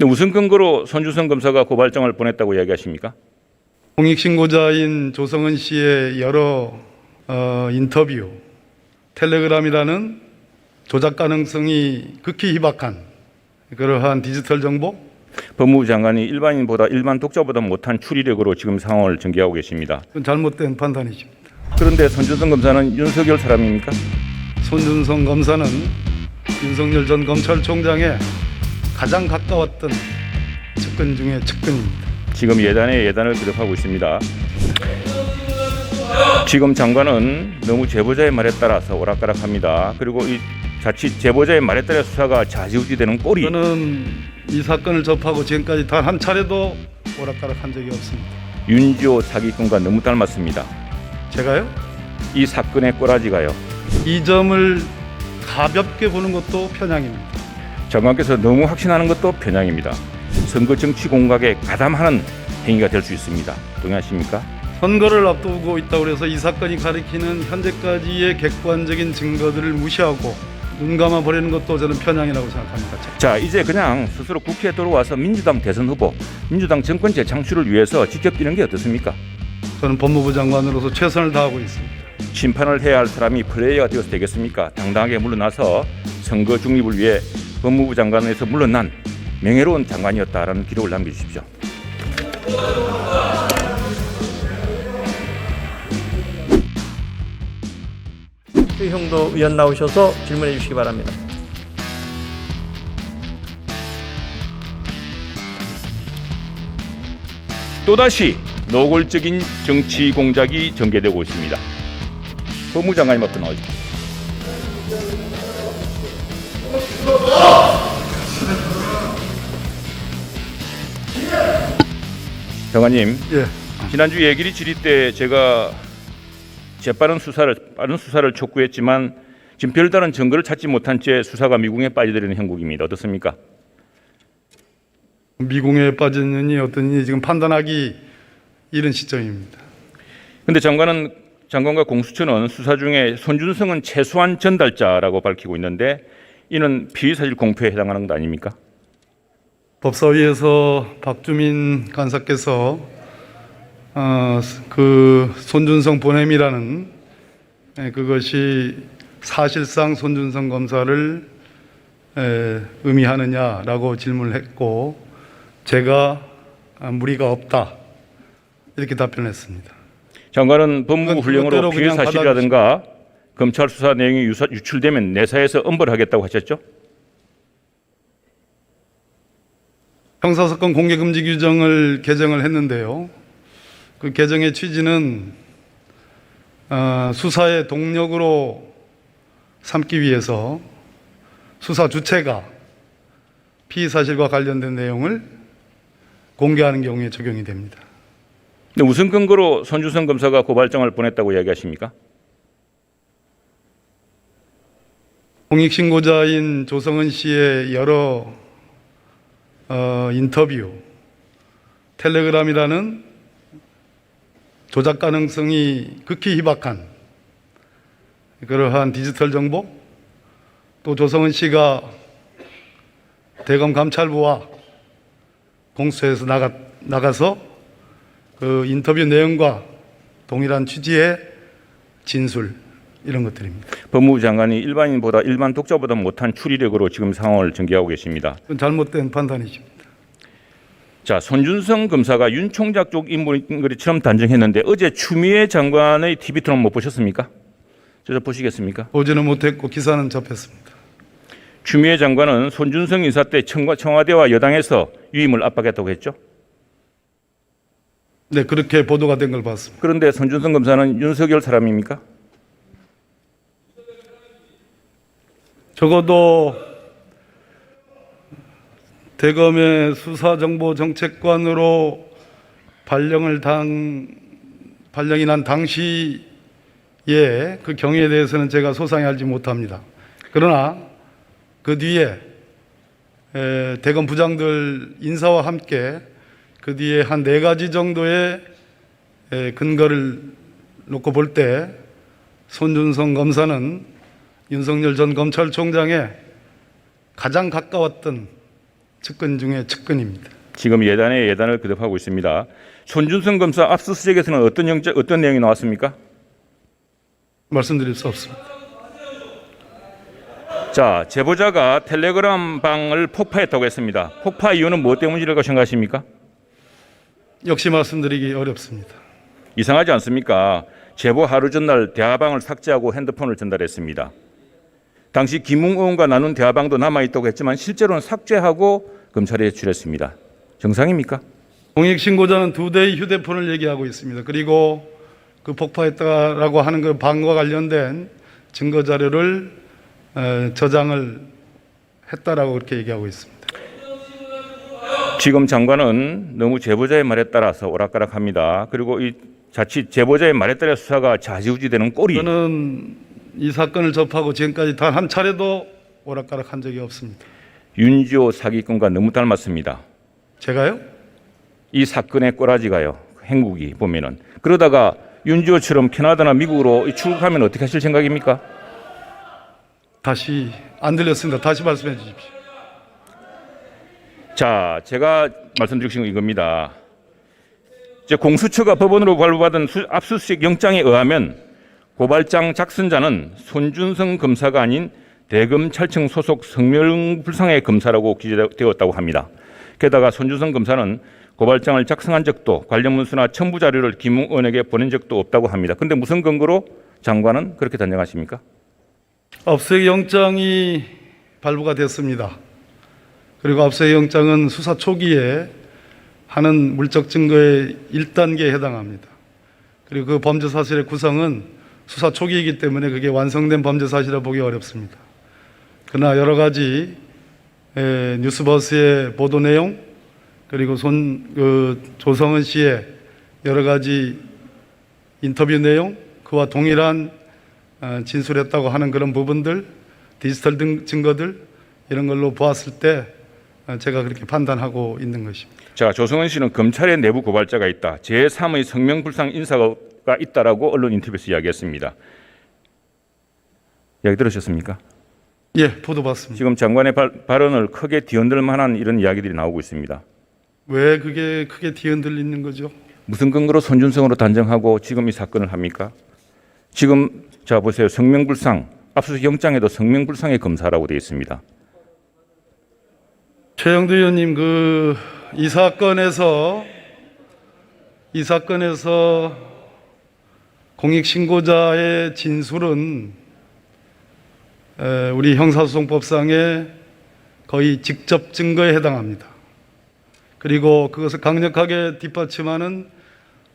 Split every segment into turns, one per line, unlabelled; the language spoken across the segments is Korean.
근데 무슨 근거로 손주성 검사가 고발장을 보냈다고 이야기하십니까?
공익신고자인 조성은 씨의 여러 어, 인터뷰, 텔레그램이라는 조작 가능성이 극히 희박한 그러한 디지털 정보,
법무부 장관이 일반인보다 일반 독자보다 못한 추리력으로 지금 상황을 전개하고 계십니다.
그건 잘못된 판단이십니다.
그런데 손주성 검사는 윤석열 사람입니까?
손준성 검사는 윤석열 전 검찰총장의 가장 가까웠던 측근 중에 측근입니다.
지금 예단에 예단을 거듭하고 있습니다. 지금 장관은 너무 제보자의 말에 따라서 오락가락합니다. 그리고 이 자칫 제보자의 말에 따라 수사가 좌지우지되는 꼴이
저는 이 사건을 접하고 지금까지 단 한 차례도 오락가락한 적이 없습니다.
윤지호 사기꾼과 너무 닮았습니다.
제가요?
이 사건의 꼬라지가요.
이 점을 가볍게 보는 것도 편향입니다.
장관께서 너무 확신하는 것도 편향입니다. 선거 정치 공각에 가담하는 행위가 될 수 있습니다. 동의하십니까?
선거를 앞두고 있다고 해서 이 사건이 가리키는 현재까지의 객관적인 증거들을 무시하고 눈 감아 버리는 것도 저는 편향이라고 생각합니다.
자 이제 그냥 스스로 국회에 들어와서 민주당 대선 후보, 민주당 정권 재창출을 위해서 직접 뛰는 게 어떻습니까?
저는 법무부 장관으로서 최선을 다하고 있습니다.
심판을 해야 할 사람이 플레이어가 되어서 되겠습니까? 당당하게 물러나서 선거 중립을 위해 법무부 장관에서 물러난 명예로운 장관이었다라는 기록을 남겨주십시오.
최형도 의원 나오셔서 질문해 주시기 바랍니다.
또다시 노골적인 정치 공작이 전개되고 있습니다. 법무부 장관님 어떤 나오죠? 장관님,
예.
지난주 예길이 질의 때 제가 재빠른 수사를 빠른 수사를 촉구했지만 지금 별다른 증거를 찾지 못한 채 수사가 미궁에 빠져들이는 형국입니다. 어떻습니까?
미궁에 빠졌느니 어떠니 지금 판단하기 이른 시점입니다.
근데 장관은 장관과 공수처는 수사 중에 손준성은 최소한 전달자라고 밝히고 있는데 이는 피의사실 공표에 해당하는 것 아닙니까?
법사위에서 박주민 간사께서 어, 그 손준성 보냄이라는 에, 그것이 사실상 손준성 검사를 에, 의미하느냐라고 질문을 했고 제가 아, 무리가 없다 이렇게 답변했습니다.
장관은 법무부
그건
훈령으로
그냥
사실이라든가 검찰 수사 내용이 유사, 유출되면 내사에서 엄벌하겠다고 하셨죠?
형사사건 공개금지 규정을 개정을 했는데요. 그 개정의 취지는 어, 수사의 동력으로 삼기 위해서 수사 주체가 피의 사실과 관련된 내용을 공개하는 경우에 적용이 됩니다.
근데 무슨 근거로 손준성 검사가 고발장을 보냈다고 이야기하십니까?
공익신고자인 조성은 씨의 여러 어, 인터뷰, 텔레그램이라는 조작 가능성이 극히 희박한 그러한 디지털 정보, 또 조성은 씨가 대검 감찰부와 공수처에서 나가, 나가서 그 인터뷰 내용과 동일한 취지의 진술 이런 것들입니다.
법무부 장관이 일반인보다 일반 독자보다 못한 추리력으로 지금 상황을 전개하고 계십니다.
그건 잘못된 판단이십니다.
자, 손준성 검사가 윤 총장 쪽 인물인 것처럼 단정했는데 어제 추미애 장관의 TV 토론 못 보셨습니까? 저저 보시겠습니까?
보지는 못했고 기사는 접했습니다.
추미애 장관은 손준성 인사 때 청와, 청와대와 여당에서 유임을 압박했다고 했죠.
네, 그렇게 보도가 된 걸 봤습니다.
그런데 손준성 검사는 윤석열 사람입니까?
적어도 대검의 수사정보정책관으로 발령을 당 발령이 난 당시에 그 경위에 대해서는 제가 소상히 알지 못합니다. 그러나 그 뒤에 에, 대검 부장들 인사와 함께 그 뒤에 한 네 가지 정도의 에, 근거를 놓고 볼 때 손준성 검사는 윤석열 전 검찰총장의 가장 가까웠던 측근 중에 측근입니다.
지금 예단에 예단을 거듭하고 있습니다. 손준성 검사 압수수색에서는 어떤 영장, 어떤 내용이 나왔습니까?
말씀드릴 수 없습니다.
자, 제보자가 텔레그램 방을 폭파했다고 했습니다. 폭파 이유는 무엇 때문이라고 생각하십니까?
역시 말씀드리기 어렵습니다.
이상하지 않습니까? 제보 하루 전날 대화방을 삭제하고 핸드폰을 전달했습니다. 당시 김웅 의원과 나눈 대화방도 남아 있다고 했지만 실제로는 삭제하고 검찰에 제출했습니다. 정상입니까?
공익신고자는 두 대의 휴대폰을 얘기하고 있습니다. 그리고 그 폭파했다라고 하는 그 방과 관련된 증거 자료를 에, 저장을 했다라고 그렇게 얘기하고 있습니다.
지금 장관은 너무 제보자의 말에 따라서 오락가락합니다. 그리고 이 자칫 제보자의 말에 따라 수사가 좌지우지되는 꼴이
저는 이 사건을 접하고 지금까지 단 한 차례도 오락가락한 적이 없습니다.
윤지호 사기꾼과 너무 닮았습니다.
제가요?
이 사건의 꼬라지가요. 행국이 보면은 그러다가 윤지호처럼 캐나다나 미국으로 출국하면 어떻게 하실 생각입니까?
다시 안 들렸습니다. 다시 말씀해 주십시오.
자, 제가 건 이겁니다. 이제 공수처가 법원으로 발부받은 수- 압수수색 영장에 의하면 고발장 작성자는 손준성 검사가 아닌 대검찰청 소속 성명불상의 검사라고 기재되었다고 합니다. 게다가 손준성 검사는 고발장을 작성한 적도 관련 문수나 첨부 자료를 김웅 의원에게 보낸 적도 없다고 합니다. 그런데 무슨 근거로 장관은 그렇게 단정하십니까?
압수수색 영장이 발부가 됐습니다. 그리고 압수수색 영장은 수사 초기에 하는 물적 증거의 1단계에 해당합니다. 그리고 그 범죄 사실의 구성은 수사 초기이기 때문에 그게 완성된 범죄 사실이라 보기 어렵습니다. 그러나 여러 가지 에, 뉴스버스의 보도 내용 그리고 손, 그 조성은 씨의 여러 가지 인터뷰 내용 그와 동일한 어, 진술했다고 하는 그런 부분들, 디지털 등 증거들 이런 걸로 보았을 때 어, 제가 그렇게 판단하고 있는 것입니다.
자, 조성은 씨는 검찰의 내부 고발자가 있다. 제3의 성명불상 인사가 있다라고 언론 인터뷰에서 이야기했습니다. 이야기 들으셨습니까?
예, 보도 봤습니다.
지금 장관의 발, 발언을 크게 뒤흔들 만한 이런 이야기들이 나오고 있습니다.
왜 그게 크게 뒤흔들리는 거죠?
무슨 근거로 손준성으로 단정하고 지금 이 사건을 합니까? 지금 자 보세요. 성명불상 압수수색 영장에도 성명불상의 검사라고 되어 있습니다.
최영두 의원님 그 이 사건에서 이 사건에서 공익 신고자의 진술은 에, 우리 형사소송법상의 거의 직접 증거에 해당합니다. 그리고 그것을 강력하게 뒷받침하는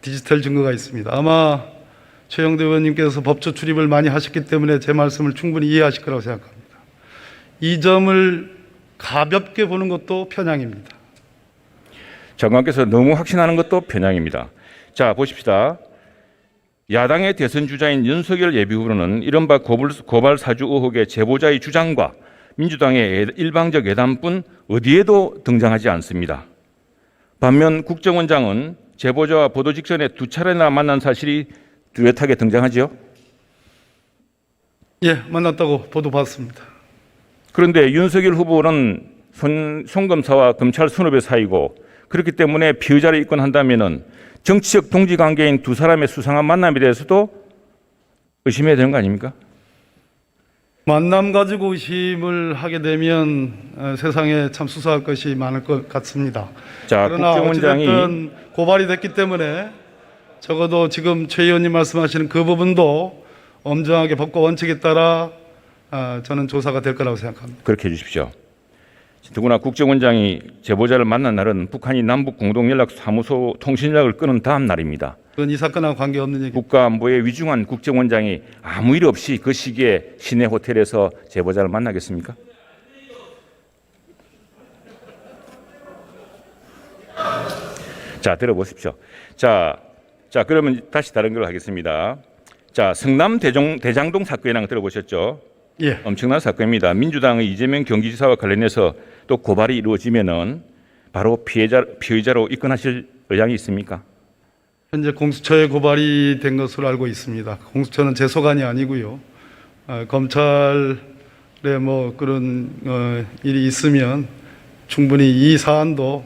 디지털 증거가 있습니다. 아마 최영대 의원님께서 법조 출입을 많이 하셨기 때문에 제 말씀을 충분히 이해하실 거라고 생각합니다. 이 점을 가볍게 보는 것도 편향입니다.
장관께서 너무 확신하는 것도 편향입니다. 자 보십시다. 야당의 대선 주자인 윤석열 예비후보는 이른바 고발, 사주 의혹의 제보자의 주장과 민주당의 예- 일방적 예단뿐 어디에도 등장하지 않습니다. 반면 국정원장은 제보자와 보도 직전에 두 차례나 만난 사실이 뚜렷하게 등장하지요.
예, 만났다고 보도 봤습니다.
그런데 윤석열 후보는 손, 손 검사와 검찰 선후배 사이고 그렇기 때문에 피의자를 입건한다면은 정치적 동지 관계인 두 사람의 수상한 만남에 대해서도 의심해야 되는 거 아닙니까?
만남 가지고 의심을 하게 되면 어, 세상에 참 수사할 것이 많을 것 같습니다.
자,
그러나
국정원장이
고발이 됐기 때문에 적어도 지금 최 의원님 말씀하시는 그 부분도 엄정하게 법과 원칙에 따라 아, 저는 조사가 될 거라고 생각합니다.
그렇게 해주십시오. 더구나 국정원장이 제보자를 만난 날은 북한이 남북 공동연락 사무소 통신약을 끊은 다음 날입니다.
그건 이 사건하고 관계없는 얘기.
국가안보에 위중한 국정원장이 아무 일 없이 그 시기에 시내 호텔에서 제보자를 만나겠습니까? 자, 들어보십시오. 자, 자, 그러면 다시 다른 걸 하겠습니다. 자, 성남 대종, 대장동 사건이랑 들어보셨죠?
예,
엄청난 사건입니다. 민주당의 이재명 경기지사와 관련해서 또 고발이 이루어지면은 바로 피해자 피의자로 입건하실 의향이 있습니까?
현재 공수처에 고발이 된 것으로 알고 있습니다. 공수처는 제 소관이 아니고요. 어, 검찰에 뭐 그런 어, 일이 있으면 충분히 이 사안도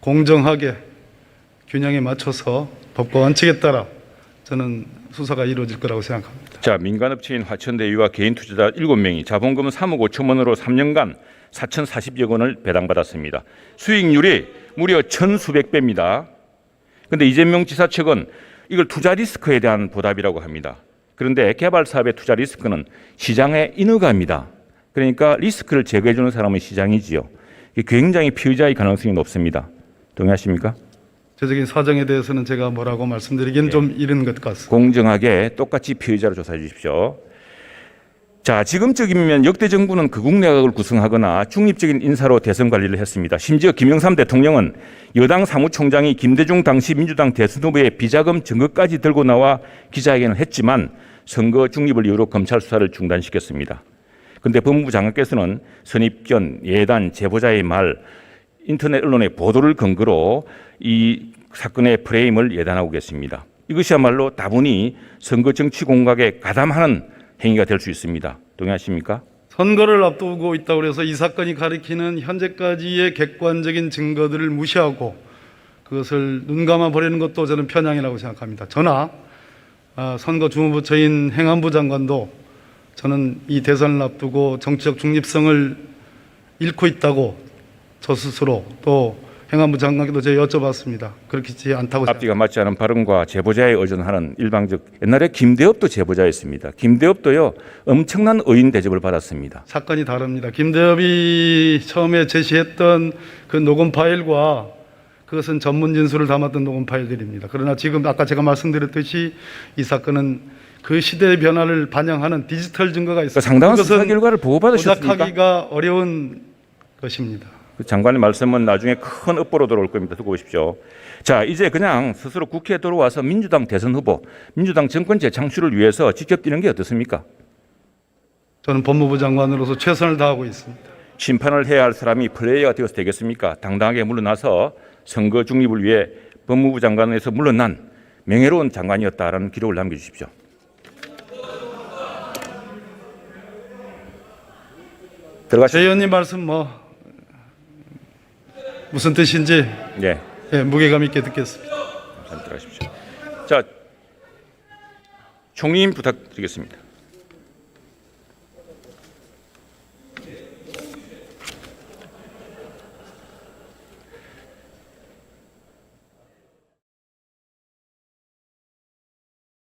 공정하게 균형에 맞춰서 법과 원칙에 따라 저는 수사가 이루어질 거라고 생각합니다.
자, 민간업체인 화천대유와 개인 투자자 7명이 자본금 3억 5천 원으로 3년간 4,040여 원을 배당받았습니다. 수익률이 무려 천수백 배입니다. 근데 이재명 지사 측은 이걸 투자 리스크에 대한 보답이라고 합니다. 그런데 개발 사업의 투자 리스크는 시장에 인허가입니다. 그러니까 리스크를 제거해 주는 사람은 시장이지요. 굉장히 피의자의 가능성이 높습니다. 동의하십니까?
제적인 사정에 대해서는 제가 뭐라고 말씀드리기는 좀 이른 것 같습니다.
공정하게 똑같이 피의자로 조사해 주십시오. 자, 지금쯤이면 역대 정부는 극우 내각을 구성하거나 중립적인 인사로 대선 관리를 했습니다. 심지어 김영삼 대통령은 여당 사무총장이 김대중 당시 민주당 대선 후보의 비자금 증거까지 들고 나와 기자회견을 했지만 선거 중립을 이유로 검찰 수사를 중단시켰습니다. 그런데 법무부 장관께서는 선입견, 예단, 제보자의 말, 인터넷 언론의 보도를 근거로 이 사건의 프레임을 예단하고 계십니다. 이것이야말로 다분히 선거 정치 공각에 가담하는 행위가 될 수 있습니다. 동의하십니까?
선거를 앞두고 있다고 해서 이 사건이 가리키는 현재까지의 객관적인 증거들을 무시하고 그것을 눈 감아 버리는 것도 저는 편향이라고 생각합니다. 저나 아, 선거 주무부처인 행안부 장관도 저는 이 대선을 앞두고 정치적 중립성을 잃고 있다고 저 스스로 또 행안부 장관께도 제가 여쭤봤습니다. 그렇지 않다고.
앞뒤가 맞지 않은 발언과 제보자에 의존하는 일방적 옛날에 김대엽도 제보자였습니다. 김대엽도요 엄청난 의인 대접을 받았습니다.
사건이 다릅니다. 김대엽이 처음에 제시했던 그 녹음 파일과 그것은 전문 진술을 담았던 녹음 파일들입니다. 그러나 지금 아까 제가 말씀드렸듯이 이 사건은 그 시대의 변화를 반영하는 디지털 증거가
그
있습니다.
상당한
그것은
수사 결과를 보고받으셨습니까?
조작하기가 어려운 것입니다.
그 장관의 말씀은 나중에 큰 업보로 들어올 겁니다. 듣고 보십시오. 자, 이제 그냥 스스로 국회에 들어와서 민주당 대선 후보, 민주당 정권 재창출을 위해서 직접 뛰는 게 어떻습니까?
저는 법무부 장관으로서 최선을 다하고 있습니다.
심판을 해야 할 사람이 플레이어가 되어서 되겠습니까? 당당하게 물러나서 선거 중립을 위해 법무부 장관에서 물러난 명예로운 장관이었다라는 기록을 남겨주십시오. 들어가시죠.
제 의원님 말씀 뭐 무슨 뜻인지
네,
예, 무게감 있게 듣겠습니다.
잠 들어가십시오. 자, 총리님 부탁드리겠습니다.